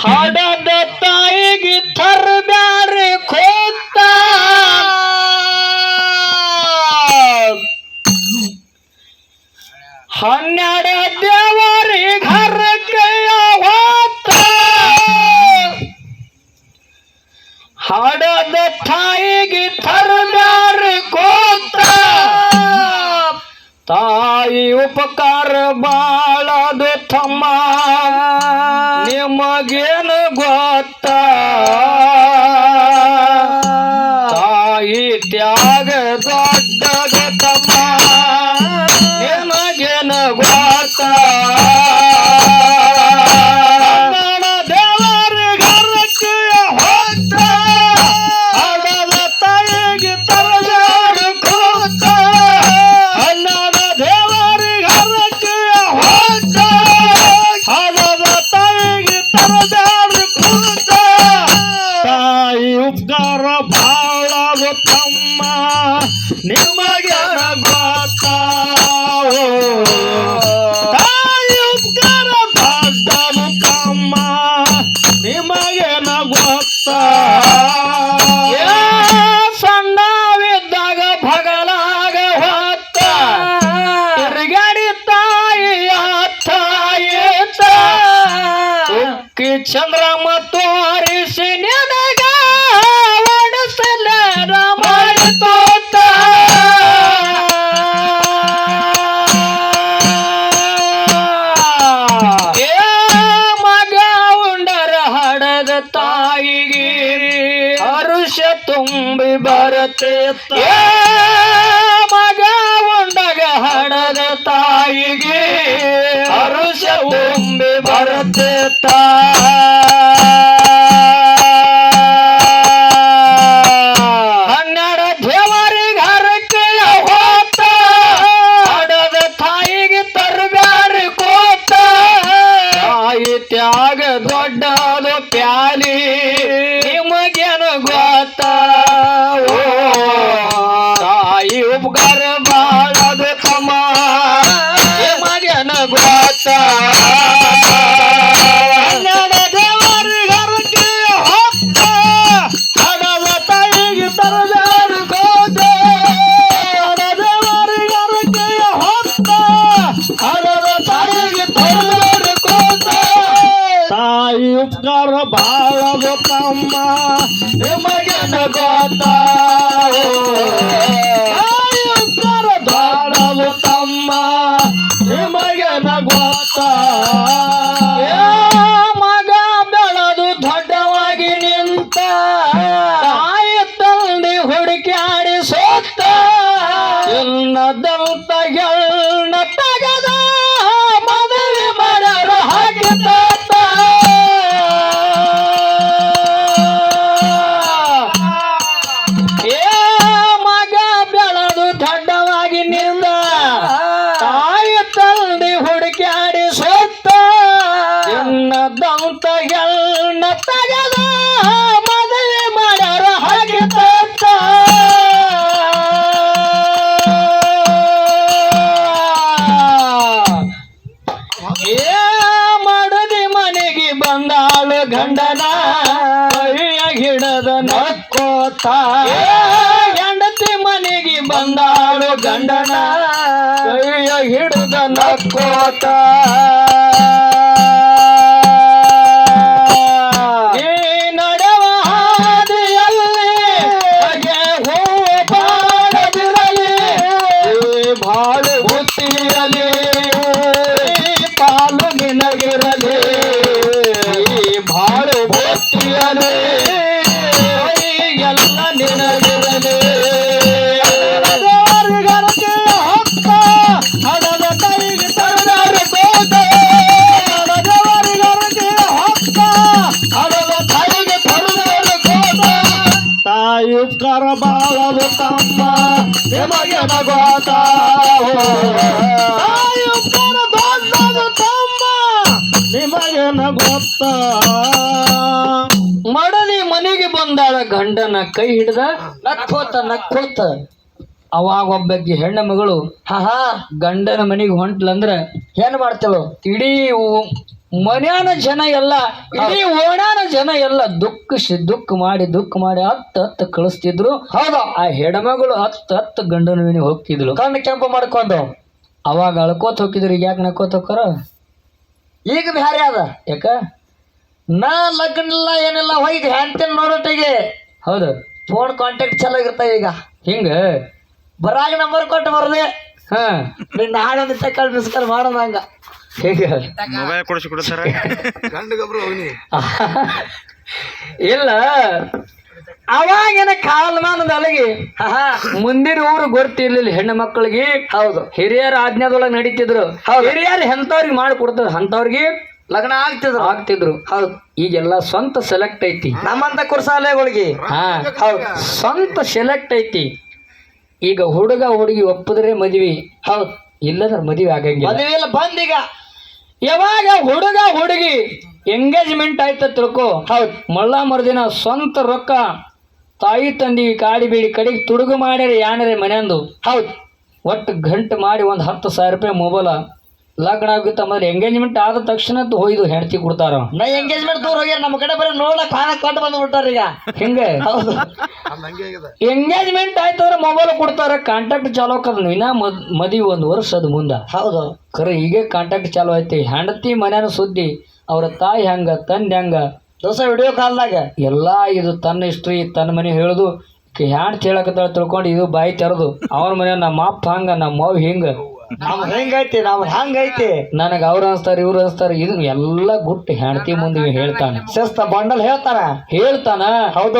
ಹಾಡದ ತಾಯಿಗೆ ತರಬ್ಯಾರೆ ತಾಯಿ ಉಪಕಾರ ಬಾಳದು ತಮ್ಮ. ನಿಮಗೇನು ಗೊತ್ತ? ಉಪಕಾರ ಬಾಳ ಗೊತ್ತಮ್ಮ ನಿಮಗೆ ತಾಯಿ ಉಪಕಾರ ದೊಡ್ಡದು ತಮ್ಮ ನಿಮಗೆ ಗೊತ್ತ ಭಗಲಾಗ ಚಂದ್ರಮ ತೋರಿಸಿ ನಿನಗ ಬರತೆ ಮಗ ಉಂಡಗ ಹಣದ ತಾಯಿಗೆ. ಅರುಷ ತುಂಬಿ ಬರತೆ ಹನ್ನೆರಡು ಉಪಕಾರ ಬಾಳ ತಮ್ಮ ನಿಮಗೆ ಗೊತ್ತ? ಏ ಹೆಂಡತಿ ಮನೆಗೆ ಬಂದಾಳು ಗಂಡನ. ಹಿಡಿದ ನಕ್ಕೋತ. ತಾಯಿ ಬಾಳಲು ತಮ್ಮ ನಿಮಗೆ ನಗೋತ ತಾಯಿ ಉಪಕಾರ ದೊಡ್ಡದು ತಮ್ಮ. ನಿಮಗೆ ನಗೋತ ಮಡದಿ ಮನೆಗೆ ಬಂದಾಳ ಗಂಡನ ಕೈ ಹಿಡ್ದ ನಕ್ಕೋತ ನಕ್ಕೋತ. ಅವಾಗ ಒಬ್ಬಕ್ಕೆ ಹೆಣ್ಣ ಮಗಳು, ಹಾ ಗಂಡನ ಮನೆಗೆ ಹೊಂಟ್ಲಂದ್ರೆ ಏನ್ ಮಾಡ್ತೇಳು? ಇಡೀ ಮನ್ಯಾನ ಜನ ಎಲ್ಲ ಇಡೀ ಓಣಾನ ಜನ ಎಲ್ಲ ದುಃಖ ದುಃಖ ಮಾಡಿ ದುಃಖ ಮಾಡಿ ಹತ್ತ ಹತ್ತು ಕಳಿಸ್ತಿದ್ರು. ಹೌದಾ. ಆ ಹೆಡಮಗಳು ಹತ್ತ ಹತ್ತು ಗಂಡನ ಮನೆಗೆ ಹೋಗ್ತಿದ್ಲು. ಕಣ್ಣು ಕೆಂಪು ಮಾಡ್ಕೊಂಡು. ಅವಾಗ ಅಳ್ಕೋತ ಹೋಗಿದ್ರು ಈಗ ಯಾಕೆ ನಕೋತ ಹೋಗ್ತಾರ? ಈಗ ಬ್ಯಾರೆ ಅದ. ಯಾಕ? ನಾ ಲಗ್ನ ಇಲ್ಲ ಏನಿಲ್ಲ ಹೋಗಿ ಹ್ಯಾಂತಿನ ನೋಡೋಟಿಗೆ ಹೌದು. ಫೋನ್ ಕಾಂಟ್ಯಾಕ್ಟ್ ಚಲೋ ಇರ್ತಾವ ಈಗ. ಹಿಂಗ? ಬರಾಗ ನಂಬರ್ ಕೊಟ್ಟು ಬರದೆ. ಹಾ. ನಾಳೆ ಮಿಸ್ ಕಾಲ್ ಮಾಡೋಣ ಹಿಂಗ. ಮೊಬೈಲ್ ಕೊಡಿಸಿ ಕೊಡ್ತಾರ? ಇಲ್ಲ. ಅವಾಗಿನ ಕಾಲಮಾನದ ಅಲಗಿ. ಆಹಾ, ಮುಂದಿನ ಊರು ಗೊತ್ತಿರ್ಲಿಲ್ಲ ಹೆಣ್ಣು ಮಕ್ಕಳಿಗೆ. ಹೌದು. ಹಿರಿಯರ ಆಜ್ಞಾದೊಳಗೆ ನಡೀತಿದ್ರು. ಹಿರಿಯರು ಎಂಥವ್ರಿಗೆ ಮಾಡಿ ಕೊಡ್ತಾರೆ ಅಂಥವ್ರಿಗೆ ಲಗ್ನ ಆಗ್ತಿದ್ರು. ಆಗ್ತಿದ್ರು. ಹೌದು. ಈಗೆಲ್ಲ ಸ್ವಂತ ಸೆಲೆಕ್ಟ್ ಐತಿ. ನಮ್ಮಂತ ಕುರ್ಸಾಲೆಗಳಿಗೆ. ಹಾ ಹೌದು. ಸ್ವಂತ ಸೆಲೆಕ್ಟ್ ಐತಿ. ಈಗ ಹುಡುಗ ಹುಡುಗಿ ಒಪ್ಪಿದ್ರೆ ಮದ್ವಿ. ಹೌದು. ಇಲ್ಲಂದ್ರೆ ಮದ್ವಿ ಆಗಂಗಿಲ್ಲ. ಮದುವೆ ಇಲ್ಲ ಬಂದೀಗ ಯಾವಾಗ ಹುಡುಗ ಹುಡುಗಿ ಎಂಗೇಜ್ಮೆಂಟ್ ಆಯ್ತ ತಿಳ್ಕೊ. ಹೌದು. ಮಳ್ಳ ಮರುದಿನ ಸ್ವಂತ ರೊಕ್ಕ ತಾಯಿ ತಂದಿ ಕಾಡಿ ಬೀಡಿ ಕಡೆಗೆ ತುಡುಗು ಮಾಡ್ಯಾರ ಯಾನರೇ ಮನೆಯಂದು. ಹೌದು. ಒಟ್ಟು ಗಂಟು ಮಾಡಿ ಒಂದು ಹತ್ತು ಸಾವಿರ ರೂಪಾಯಿ ಮೊಬೈಲ. ಲಗ್ನ ಆಗುತ್ತೆ ಮೊದಲು ಎಂಗೇಜ್ಮೆಂಟ್ ಆದ ತಕ್ಷಣ ಹೋಯ್ದು ಹೆಂಡತಿ ಕೊಡ್ತಾರ. ನಾ ಎಂಗೇಜ್ಮೆಂಟ್ ದೂರ ಹೋಗ್ಯಾರ ನಮ್ಮ ಕಡೆ ಬರೀ ನೋಡಕ್ ಕಾಣ ಕೊಟ್ಟು ಬಂದ್ಬಿಟ್ಟಾರ ಈಗ. ಹಿಂಗೆ? ಹೌದು. ಎಂಗೇಜ್ಮೆಂಟ್ ಆಯ್ತಂದ್ರೆ ಮೊಬೈಲ್ ಕೊಡ್ತಾರ ಕಾಂಟ್ಯಾಕ್ಟ್ ಚಾಲು ಆಕದ. ಇನ್ನ ಮದ್ ಮದ್ವಿ ಒಂದು ವರ್ಷ ಅದು ಮುಂದೆ. ಹೌದು. ಖರೆ ಈಗ ಕಾಂಟ್ಯಾಕ್ಟ್ ಚಾಲು ಐತಿ ಹೆಂಡತಿ ಮನ್ಯಾನ ಸುದ್ದಿ ಅವ್ರ ತಾಯಿ ಹೆಂಗ ತಂದೆ ಹೆಂಗ? ದೋಸ ವಿಡಿಯೋ ಕಾಲ್ದಾಗ. ಎಲ್ಲ ಇದು ತನ್ನ ಹಿಸ್ಟ್ರಿ ತನ್ನ ಮನೆ ಹೇಳುದು. ಹ್ಯಾಂಡ್ ಹೇಳಕತ್ತಾಳ ತಿಳ್ಕೊಂಡು ಇದು ಬಾಯಿ ತೆರೆದು. ಅವನ ಮನೆ ನಮ್ಮ ಅಪ್ಪ ಹಂಗ ನಮ್ಮ ಅವ್ ಹಿಂಗ. ನಮ್ ಹೆಂಗೈತಿ ನಾವ್ ಹಂಗೈತಿ? ನನಗ ಅವ್ರ ಅನ್ಸ್ತಾರ ಇವ್ರು ಅನ್ಸ್ತಾರ ಇದು ಎಲ್ಲಾ ಗುಟ್ಟು ಹೆಂಡತಿ ಮುಂದೆ ಹೇಳ್ತಾನೆ. ಶಿಸ್ತ ಬಂಡಲ್ ಹೇಳ್ತಾನ? ಹೇಳ್ತಾನ. ಹೌದು.